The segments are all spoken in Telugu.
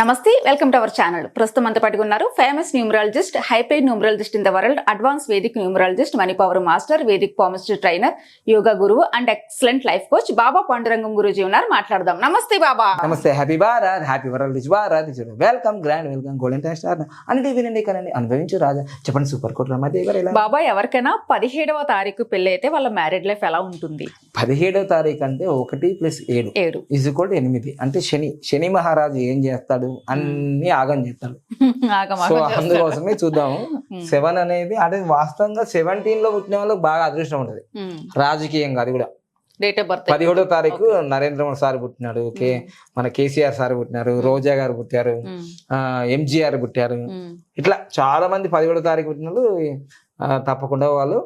నమస్తే వెల్కమ్ టు అవర్ ఛానల్. ప్రస్తుతం అంతా పట్టుకున్నారు famous numerologist hyped numerologist in the world advance Vedic numerologist money power master Vedic palmister trainer yoga గురువు and excellent life coach Baba Pandurangam Guruji ఉన్నారు. మాట్లాడదాం. నమస్తే బాబా. నమస్తే happy Bharat happy world Bharat welcome grand welcome golden time star అన్ని వినండి కనండి అనుభవించు రాజా. చెప్పండి సూపర్ కోట్ రమాదేవి బాబా ఎవరికైనా పదిహేడవ తారీఖు పెళ్ళి అయితే వాళ్ళ మ్యారేడ్ లైఫ్ ఎలా ఉంటుంది? పదిహేడవ తారీఖు అంటే ఒకటి ప్లస్ ఏడు ఏడు. ఈజ్ ఈక్వల్ ఎనిమిది. అంటే శని శని మహారాజు ఏం చేస్తాడు? అన్ని ఆగం ఆగమాగం సో. అందుకోసమే చూద్దాము. సెవెన్ అనేది అంటే వాస్తవంగా సెవెంటీన్లో పుట్టిన వాళ్ళకి బాగా అదృష్టం ఉంటది. రాజకీయంగా అది కూడా. డేట్ ఆఫ్ బర్త్ పదిహేడో తారీఖు నరేంద్ర మోడీ సార్ పుట్టినాడు. కే మన కేసీఆర్ సార్ పుట్టినారు. రోజా గారు పుట్టారు. ఎంజీఆర్ పుట్టారు. ఇట్లా చాలా మంది పదిహేడో తారీఖు పుట్టిన తప్పకుండా వాళ్ళు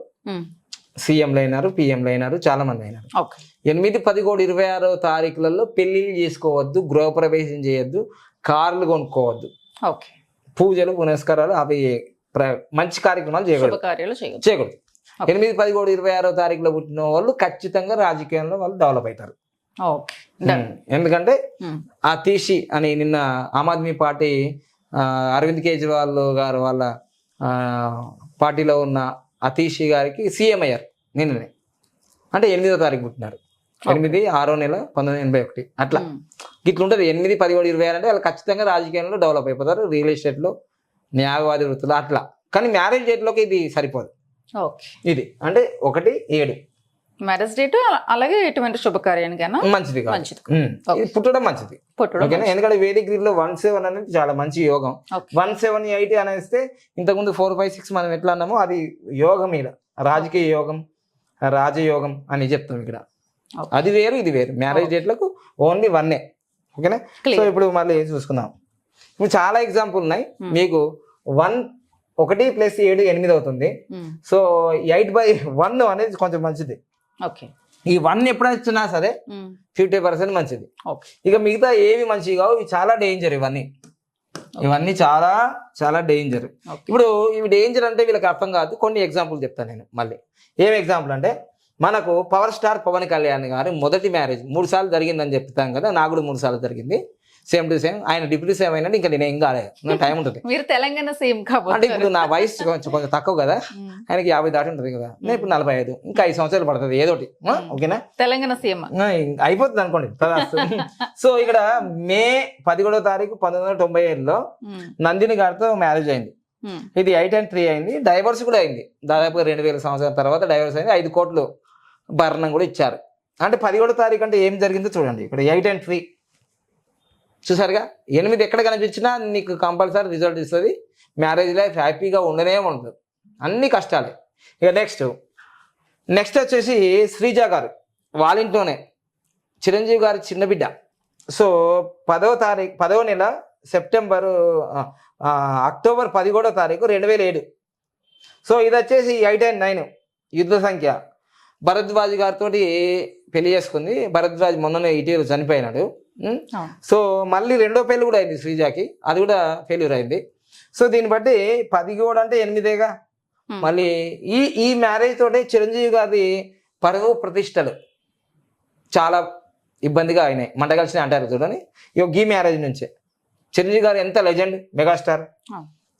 సీఎంలు అయినారు పిఎంలు అయినారు చాలా మంది అయినారు. ఓకే ఎనిమిది పదిహేడు ఇరవై ఆరో తారీఖులలో పెళ్ళిళ్ళు చేసుకోవద్దు గృహప్రవేశం చేయొద్దు. కార్లు కొనుక్కోవద్దు. ఓకే. పూజలు పునస్కారాలు అవి మంచి కార్యక్రమాలు చేయకూడదు. చేయకూడదు. ఎనిమిది పదిహేడు ఇరవై ఆరో తారీఖులో పుట్టిన వాళ్ళు ఖచ్చితంగా రాజకీయంలో వాళ్ళు డెవలప్ అవుతారు. ఎందుకంటే ఆ తీసి అని నిన్న ఆమ్ ఆద్మీ పార్టీ అరవింద్ కేజ్రీవాల్ గారు వాళ్ళ పార్టీలో ఉన్న అతీషి గారికి సీఎం అయ్యారు నిన్ననే. అంటే ఎనిమిదో తారీఖు పుట్టినారు. ఎనిమిది ఆరో నెల పంతొమ్మిది ఎనభై ఒకటి. అట్లా. ఇట్లా ఉంటుంది ఎనిమిది పదిహేడు ఇరవై అంటే వాళ్ళు ఖచ్చితంగా రాజకీయంలో డెవలప్ అయిపోతారు. రియల్ ఎస్టేట్లో న్యాయవాది వృత్తులు అట్లా. కానీ మ్యారేజ్ డేట్లోకి ఇది సరిపోదు. ఇది. అంటే ఒకటి ఏడు. మ్యారేజ్ డేట్ అలాగే ఎటువంటి శుభకార్యానికైనా మంచిది మంచిది పుట్టడం మంచిది. పుట్టడం ఎందుకంటే వేదిక్ గ్రీన్ వన్ సెవెన్ అనేది చాలా మంచి యోగం. వన్ సెవెన్ ఎయిట్ అనేస్తే ఇంతకుముందు ఫోర్ ఫైవ్ సిక్స్ మనం ఎట్లా అన్నామో అది యోగం మీద. రాజకీయ యోగం రాజయోగం అని చెప్తాం ఇక్కడ. అది వేరు ఇది వేరు. మ్యారేజ్ డేట్లకు ఓన్లీ వన్నే ఓకేనా సో ఇప్పుడు మళ్ళీ చూసుకుందాం? ఇప్పుడు చాలా ఎగ్జాంపుల్ ఉన్నాయి. Hmm. మీకు వన్ ఒకటి ప్లస్ ఏడు ఎనిమిది అవుతుంది. సో ఎయిట్ బై వన్ అనేది కొంచెం మంచిది. ఓకే ఈ వన్ ఎప్పుడైనా వచ్చినా సరే ఫిఫ్టీ పర్సెంట్ మంచిది. ఇక మిగతా ఏవి మంచివి కావు ఇవి చాలా డేంజర్ ఇవన్నీ. ఇవన్నీ చాలా చాలా డేంజర్ ఇప్పుడు ఇవి డేంజర్ అంటే వీళ్ళకి అర్థం కాదు. కొన్ని ఎగ్జాంపుల్ చెప్తాను నేను మళ్ళీ. ఏం ఎగ్జాంపుల్ అంటే మనకు పవర్ స్టార్ పవన్ కళ్యాణ్ గారి మొదటి మ్యారేజ్ మూడు సార్లు జరిగిందని చెప్తాం కదా నాకు కూడా మూడు సార్లు జరిగింది. సేమ్ టు సేమ్ ఆయన డిప్యూటీ సేమ్ అయినట్టు ఇంకా నేను ఏం కాలేదు టైం ఉంటుంది. మీరు తెలంగాణ సేమ్ అంటే కాబట్టి ఇప్పుడు నా వయసు కొంచెం కొంచెం తక్కువ కదా ఆయనకి యాభై దాటి ఉంటుంది కదా నేను ఇప్పుడు నలభై ఐదు ఇంకా ఐదు సంవత్సరాలు పడుతుంది ఏదోటి ఓకేనా? తెలంగాణ ఇంక అయిపోతుంది అనుకోండి. సో ఇక్కడ మే పదిహేడో తారీఖు పంతొమ్మిది వందల తొంభై ఏడులో నందిని గారితో మ్యారేజ్ అయింది. ఇది ఎయిట్ అండ్ త్రీ అయింది డైవర్స్ కూడా అయింది. దాదాపు రెండు వేల సంవత్సరాల తర్వాత డైవర్స్ అయింది ఐదు కోట్లు భరణం కూడా ఇచ్చారు. అంటే పదిహేడో తారీఖు అంటే ఏం జరిగిందో చూడండి. ఇక్కడ ఎయిట్ అండ్ త్రీ. చూసారుగా? ఎనిమిది ఎక్కడ కనిపించినా నీకు కంపల్సరీ రిజల్ట్ ఇస్తుంది. మ్యారేజ్ లైఫ్ హ్యాపీగా ఉండనే ఉండదు. అన్ని కష్టాలే. ఇక నెక్స్ట్ నెక్స్ట్ వచ్చేసి శ్రీజ గారు. వాళ్ళ ఇంట్లోనే. చిరంజీవి గారి చిన్న బిడ్డ. సో పదవ తారీఖు పదవ నెల సెప్టెంబర్ అక్టోబర్ పదిహేడో తారీఖు రెండు వేల ఏడు. సో ఇది వచ్చేసి ఎయిట్ అండ్ నైన్. యుద్ధ సంఖ్య. భరద్వాజ్ గారితో పెళ్ళి చేసుకుంది. భరద్వాజ్ మొన్ననే ఇటీవల చనిపోయినాడు? సో మళ్ళీ రెండో పెళ్ళి కూడా అయింది శ్రీజాకి. అది కూడా ఫెయిల్యూర్ అయింది. సో దీన్ని బట్టి పదిహేడు అంటే ఎనిమిదేగా? మళ్ళీ ఈ ఈ మ్యారేజ్ తోటి చిరంజీవి గారి పరువు ప్రతిష్టలు చాలా ఇబ్బందిగా అయినాయి. మంట కలిసి అంటారు చూడండి. ఇక ఈ మ్యారేజ్ నుంచే. చిరంజీవి గారు ఎంత లెజెండ్ మెగాస్టార్.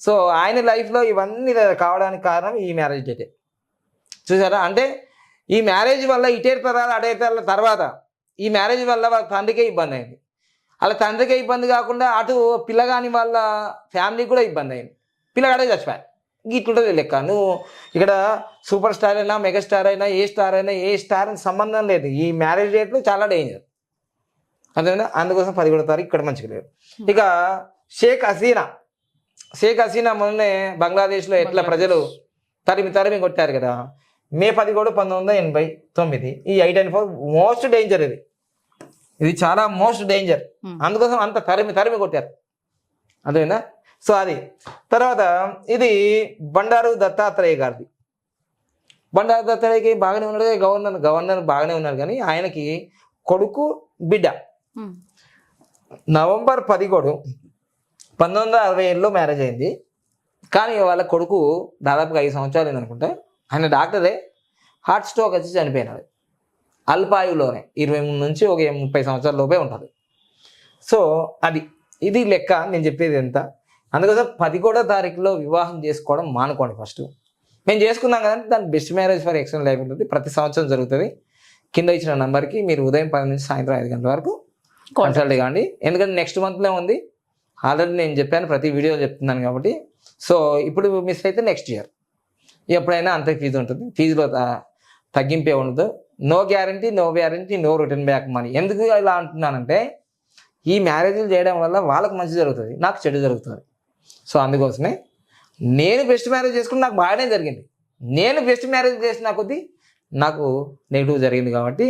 సో ఆయన లైఫ్లో ఇవన్నీ కావడానికి కారణం ఈ మ్యారేజ్ డేటే చూసారా? అంటే ఈ మ్యారేజ్ వల్ల ఇటే తరాలు అటే తరాల తర్వాత ఈ మ్యారేజ్ వల్ల వాళ్ళ తండ్రికే ఇబ్బంది అయింది. వాళ్ళ తండ్రికే ఇబ్బంది కాకుండా అటు పిల్లగాని వాళ్ళ ఫ్యామిలీకి కూడా ఇబ్బంది అయింది. పిల్లగాడే చచ్చిపోయాడు. ఇట్లుంటుంది లెక్క. నువ్వు ఇక్కడ సూపర్ స్టార్ అయినా మెగాస్టార్ అయినా ఏ స్టార్ అయినా ఏ స్టార్ అని సంబంధం లేదు. ఈ మ్యారేజ్ డేట్లు చాలా డేంజర్. అర్థమైందా? అందుకోసం పదిహేడో తారీఖు ఇక్కడ మంచిగా లేదు ఇక షేక్ హసీనా. షేక్ హసీనా మొన్నే బంగ్లాదేశ్లో ఎట్లా ప్రజలు తరిమి తరిమి కొట్టారు కదా. మే పదిహేడు పంతొమ్మిది వందల ఎనభై తొమ్మిది. ఈ eight and four most danger ఇది. ఇది చాలా మోస్ట్ డేంజర్. అందుకోసం అంత తరిమి తరిమి కొట్టారు. అర్థమైందా? సో అది. తర్వాత ఇది బండారు దత్తాత్రేయ గారిది. బండారు దత్తాత్రేయకి బాగానే ఉన్నాడు గవర్నర్ గవర్నర్ బాగానే ఉన్నారు కానీ ఆయనకి కొడుకు బిడ్డ. నవంబర్ పదిహేడు పంతొమ్మిది వందల అరవై ఏడులో మ్యారేజ్ అయింది. కానీ వాళ్ళ కొడుకు దాదాపుగా ఐదు సంవత్సరాలు అనుకుంటా ఆయన డాక్టరే హార్ట్ స్ట్రోక్ వచ్చి చనిపోయినాడు. అల్పాయులోనే ఇరవై మూడు నుంచి ఒక ముప్పై సంవత్సరాల లోపే ఉంటుంది. సో అది ఇది లెక్క నేను చెప్పేది ఎంత? అందుకోసం పదిహేడో తారీఖులో వివాహం చేసుకోవడం మానుకోండి ఫస్ట్. మేము చేసుకున్నాం కదంటే దాని best marriage for excellent life ఉంటుంది. ప్రతి సంవత్సరం జరుగుతుంది. కింద ఇచ్చిన నంబర్కి మీరు ఉదయం పది నుంచి సాయంత్రం ఐదు గంటల వరకు కన్సల్ట్ కాండి ఎందుకంటే నెక్స్ట్ మంత్లో ఉంది ఆల్రెడీ నేను చెప్పాను ప్రతి వీడియో చెప్తున్నాను కాబట్టి. సో ఇప్పుడు మిస్ అయితే నెక్స్ట్ ఇయర్. ఎప్పుడైనా అంతే ఫీజు ఉంటుంది. ఫీజులో తగ్గింపే ఉండదు. No guarantee no guarantee no return back money ఎందుకు ఇలా అంటున్నానంటే ఈ మ్యారేజ్లు చేయడం వల్ల వాళ్ళకి మంచి జరుగుతుంది నాకు చెడు జరుగుతుంది. సో అందుకోసమే నేను బెస్ట్ మ్యారేజ్ చేసుకుని నాకు బాగానే జరిగింది. నేను బెస్ట్ మ్యారేజ్ చేసిన కొద్దీ నాకు నెగిటివ్ జరిగింది కాబట్టి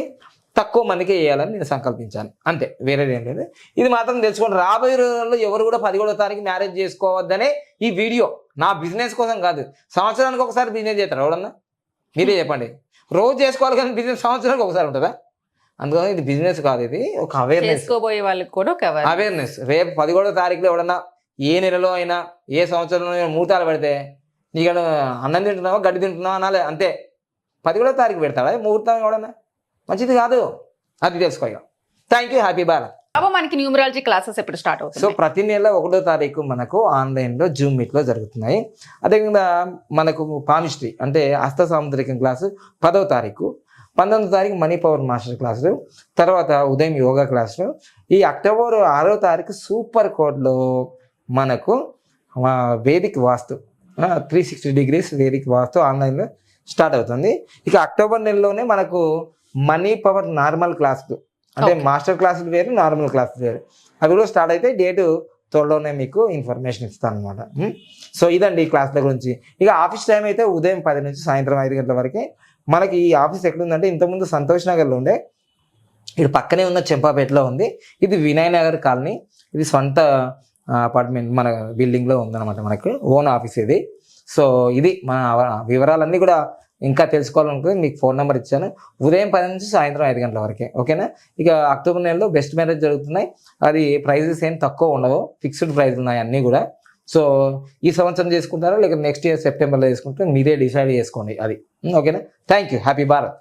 తక్కువ మందికి వేయాలని నేను సంకల్పించాను. అంతే. వేరేది ఏం లేదు. ఇది మాత్రం తెలుసుకోండి. రాబోయే రోజుల్లో ఎవరు కూడా పదిహేడో తారీఖు మ్యారేజ్ చేసుకోవద్దనే ఈ వీడియో నా బిజినెస్ కోసం కాదు. సంవత్సరానికి ఒకసారి బిజినెస్ చేస్తారు. ఎవడన్నా మీరే చెప్పండి. రోజు చేసుకోవాలి కానీ బిజినెస్ సంవత్సరానికి ఒకసారి ఉంటుందా? అందుకని ఇది బిజినెస్ కాదు ఇది. ఒక అవేర్నెస్ వాళ్ళకి కూడా ఒక అవేర్నెస్ రేపు పదిహేడో తారీఖులో ఎవడన్నా ఏ నెలలో అయినా ఏ సంవత్సరంలో అయినా ముహూర్తాలు పెడితే నీకు అన్నం తింటున్నావా? గడ్డి తింటున్నావా? అనాలే. అంతే. పదిహేడో తారీఖు పెడతాడా? ముహూర్తం ఎవడన్నా? మంచిది కాదు. అది తెలుసుకో ఇక థ్యాంక్ యూ హ్యాపీ భారత్ మనకి న్యూమరాలజీ క్లాసెస్ ఎప్పుడు స్టార్ట్ సో అవుతుంది ప్రతి నెల ఒకటో తారీఖు మనకు ఆన్లైన్లో జూమ్ మీట్లో జరుగుతున్నాయి. అదేవిధంగా మనకు పామిస్ట్రీ అంటే హస్త సాముద్రికం క్లాసు పదవ తారీఖు పంతొమ్మిదో తారీఖు మనీ పవర్ మాస్టర్ క్లాసులు తర్వాత ఉదయం యోగా క్లాసులు ఈ అక్టోబర్ ఆరో తారీఖు సూపర్ కోడ్లో మనకు Vedic vastu three sixty degrees Vedic vastu ఆన్లైన్లో స్టార్ట్ అవుతుంది. ఇక అక్టోబర్ నెలలోనే మనకు మనీ పవర్ నార్మల్ క్లాసులు అంటే. మాస్టర్ క్లాసులు వేరు నార్మల్ క్లాసులు వేరు. అవి కూడా స్టార్ట్ అయితే డేటు త్వరలోనే మీకు ఇన్ఫర్మేషన్ ఇస్తాను అనమాట సో ఇదండి ఈ క్లాసుల గురించి. ఇక ఆఫీస్ టైం అయితే ఉదయం పది నుంచి సాయంత్రం ఐదు గంటల వరకే. మనకి ఈ ఆఫీస్ ఎక్కడుందంటే ఇంతకుముందు సంతోష్ నగర్లో ఉండే. ఇది పక్కనే ఉన్న చెంపాపేటలో ఉంది. ఇది వినయ్ నగర్ కాలనీ. ఇది సొంత అపార్ట్మెంట్ మన బిల్డింగ్లో ఉందన్నమాట మనకు. ఓన్ ఆఫీస్ ఇది. సో ఇది మన వివరాలన్నీ కూడా ఇంకా తెలుసుకోవాలనుకుంటే మీకు ఫోన్ నెంబర్ ఇచ్చాను. ఉదయం పది నుంచి సాయంత్రం ఐదు గంటల వరకే. ఓకేనా? ఇక అక్టోబర్ నెలలో బెస్ట్ మ్యారేజ్ జరుగుతున్నాయి. అది ప్రైజెస్ ఏం తక్కువ ఉండవు. ఫిక్స్డ్ ప్రైస్ ఉన్నాయి అన్నీ కూడా. సో ఈ సంవత్సరం చేసుకుంటారా? లేక నెక్స్ట్ ఇయర్ సెప్టెంబర్లో చేసుకుంటే మీరే డిసైడ్ చేసుకోండి అది. ఓకేనా? Thank you happy Bharat.